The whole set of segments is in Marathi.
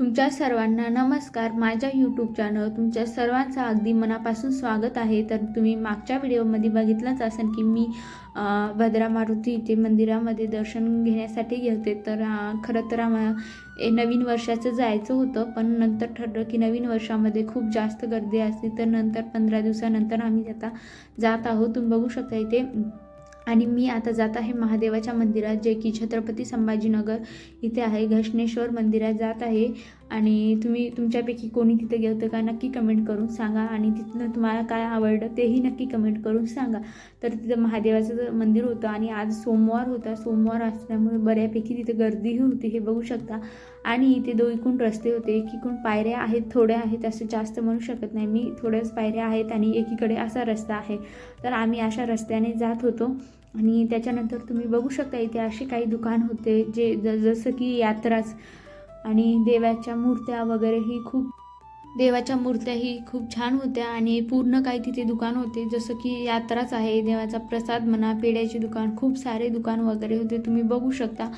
तुमच्या सर्वांना नमस्कार. माझ्या यूट्यूब चॅनल तुमच्या सर्वांचं अगदी मनापासून स्वागत आहे. तर तुम्ही मागच्या व्हिडिओमध्ये बघितलंच असेल की मी भद्रा मारुती इथे मंदिरामध्ये दर्शन घेण्यासाठी गेलते. तर खरं तर आम्हाला ए नवीन वर्षाचं जायचं होतं. पण नंतर ठरलं की नवीन वर्षामध्ये खूप जास्त गर्दी असते तर नंतर पंधरा दिवसानंतर आम्ही आता जात आहोत. तुम्ही बघू शकता इथे आणि मी आता जात आहे महादेवाच्या मंदिरात जे की छत्रपती संभाजीनगर इथे आहे. घृष्णेश्वर मंदिरात जात आहे. आणि तुम्ही तुमच्यापैकी कोणी तिथे गेलं का नक्की कमेंट करून सांगा. आणि तिथनं तुम्हाला काय आवडलं तेही नक्की कमेंट करून सांगा. तर तिथं महादेवाचं जर मंदिर होतं आणि आज सोमवार होता. सोमवार असल्यामुळे बऱ्यापैकी तिथे गर्दीही होती हे बघू शकता. आणि इथे दोईकून रस्ते होते. एकीकडून पायऱ्या आहेत थोड्या आहेत असं जास्त म्हणू शकत नाही. मी थोड्याच पायऱ्या आहेत आणि एकीकडे असा रस्ता आहे. तर आम्ही अशा रस्त्याने जात होतो. आणि त्याच्यानंतर तुम्ही बघू शकता इथे असे काही दुकान होते जे ज जसं की यात्राच आणि देवाच्या मूर्त्या वगैरेही खूप देवाच्या मूर्त्याही खूप छान होत्या आणि पूर्ण काही तिथे दुकान होते. जसं की यात्राच आहे. देवाचा प्रसाद म्हणा पेड्याचे दुकान खूप सारे दुकान वगैरे होते. तुम्ही बघू शकता.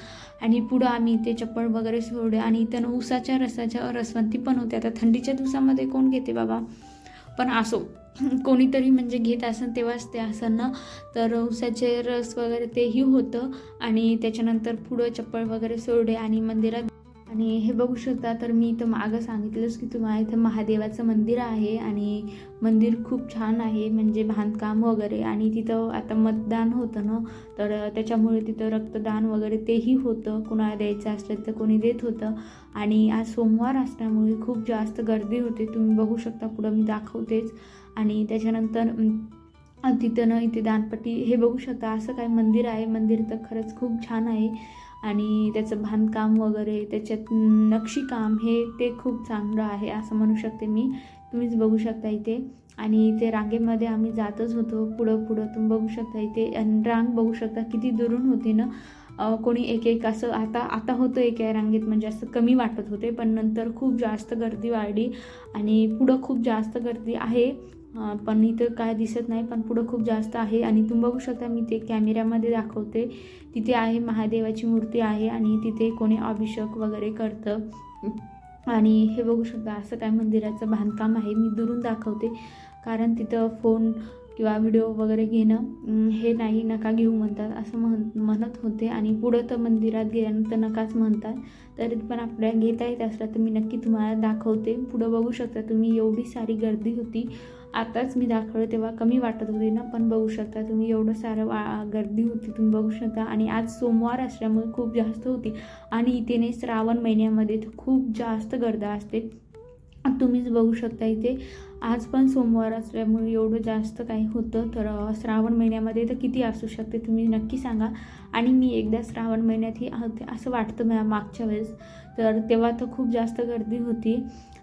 आणि पुढं आम्ही इथे चप्पल वगैरे सोडले आणि इथं ऊसाच्या रसाच्या रसवंती पण होत्या. आता थंडीच्या दिवसामध्ये कोण घेते बाबा? पण असो. कोणीतरी म्हणजे घेत असेल तेव्हाच ते असं ना? तर ऊसाचे रस वगैरे तेही होतं. आणि त्याच्यानंतर पुढं चप्पल वगैरे सोडले आणि मंदिरात आणि हे बघू शकता तर मी इथं मागं सांगितलंच की तुम्हाला इथं महादेवाचं मंदिर आहे आणि मंदिर खूप छान आहे म्हणजे बांधकाम वगैरे आणि तिथं आता मतदान होतं ना तर त्याच्यामुळे तिथं रक्तदान वगैरे तेही होतं कुणाला द्यायचं असलं तर कोणी देत होतं. आणि आज सोमवार असल्यामुळे खूप जास्त गर्दी होते तुम्ही बघू शकता पुढं मी दाखवतेच. आणि त्याच्यानंतर तिथं ना इथे दानपट्टी हे बघू शकता असं काय मंदिर आहे मंदिर तर खरंच खूप छान आहे. आणि त्याचं बांधकाम वगैरे त्याच्यात नक्षीकाम हे ते खूप चांगलं आहे असं म्हणू शकते मी. तुम्हीच बघू शकता इथे. आणि इथे रांगेमध्ये आम्ही जातच होतो. पुढं पुढं तुम्ही बघू शकता इथे. आणि रांग बघू शकता किती दुरून होती ना. कोणी एक एक असं आता आता होतं एका रांगेत म्हणजे असं कमी वाटत होते. पण नंतर खूप जास्त गर्दी वाढली आणि पुढं खूप जास्त गर्दी आहे. पण इथं काय दिसत नाही पण पुढं खूप जास्त आहे. आणि तुम्ही बघू शकता मी ते कॅमेऱ्यामध्ये दाखवते. तिथे आहे महादेवाची मूर्ती आहे आणि तिथे कोणी अभिषेक वगैरे करतं. आणि हे बघू शकता असं काय मंदिराचं बांधकाम आहे. मी दुरून दाखवते कारण तिथं फोन किंवा व्हिडिओ वगैरे घेणं हे नाही नका घेऊ म्हणतात असं म्हण म्हणत होते. आणि पुढं तर मंदिरात गेल्यानंतर नकाच म्हणतात. तरी पण आपल्याला घेता येत असलं तर मी नक्की तुम्हाला दाखवते. पुढं बघू शकता तुम्ही एवढी सारी गर्दी होती. आताच मी दाखवलं तेव्हा कमी वाटत होती ना पण बघू शकता तुम्ही एवढं सारं वा गर्दी होती तुम्ही बघू शकता. आणि आज सोमवार असल्यामुळे खूप जास्त होती. आणि इथे नाही श्रावण महिन्यामध्ये तर खूप जास्त गर्दा असते. तुम्हीच बघू शकता इथे. आज पण सोमवार असल्यामुळे एवढं जास्त काही होतं. तर श्रावण महिन्यामध्ये तर किती असू शकते तुम्ही नक्की सांगा. आणि मी एकदा श्रावण महिन्यातही होते असं वाटतं मला मागच्या वेळेस. तर तेव्हा तर खूप जास्त गर्दी होती.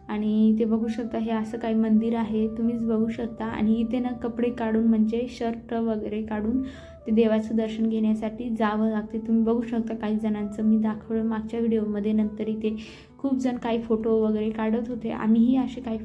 आणि ते बघू शकता हे असं काही मंदिर आहे. तुम्हीच बघू शकता. आणि इथे ना कपडे काढून म्हणजे शर्ट वगैरे काढून ते देवाचं दर्शन घेण्यासाठी जावं लागते. तुम्ही बघू शकता काही जणांचं. मी दाखवलं मागच्या व्हिडिओमध्ये. नंतर इथे खूप जण काही फोटो वगैरे काढत होते. आम्हीही असे काही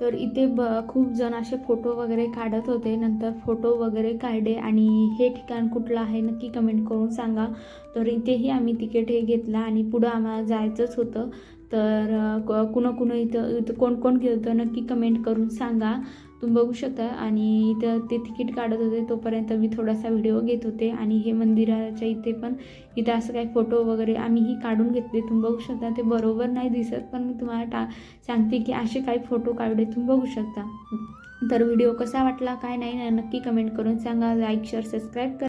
तर इथे ब खूप जण असे फोटो वगैरे काढत होते. नंतर फोटो वगैरे काढले आणि हे ठिकाण कुठलं आहे नक्की कमेंट करून सांगा. तर इथेही आम्ही तिकीट हे घेतलं आणि पुढं आम्हाला जायचंच होतं. तर क- कुणं कुणं इथं इथं कोण कोण गेलं होतं नक्की कमेंट करून सांगा. तुम्ही बघू शकता. आणि इथं ते तिकीट काढत होते तोपर्यंत मी थोडासा व्हिडिओ घेत होते. आणि हे मंदिराच्या इथे पण इथं असं काही फोटो वगैरे आम्हीही काढून घेतले. तुम्ही बघू शकता ते बरोबर नाही दिसत पण मी तुम्हाला टा सांगते की असे काही फोटो काढले तुम्ही बघू शकता. तर व्हिडिओ कसा वाटला काय नाही नक्की कमेंट करून सांगा. लाईक शेअर सबस्क्राईब करा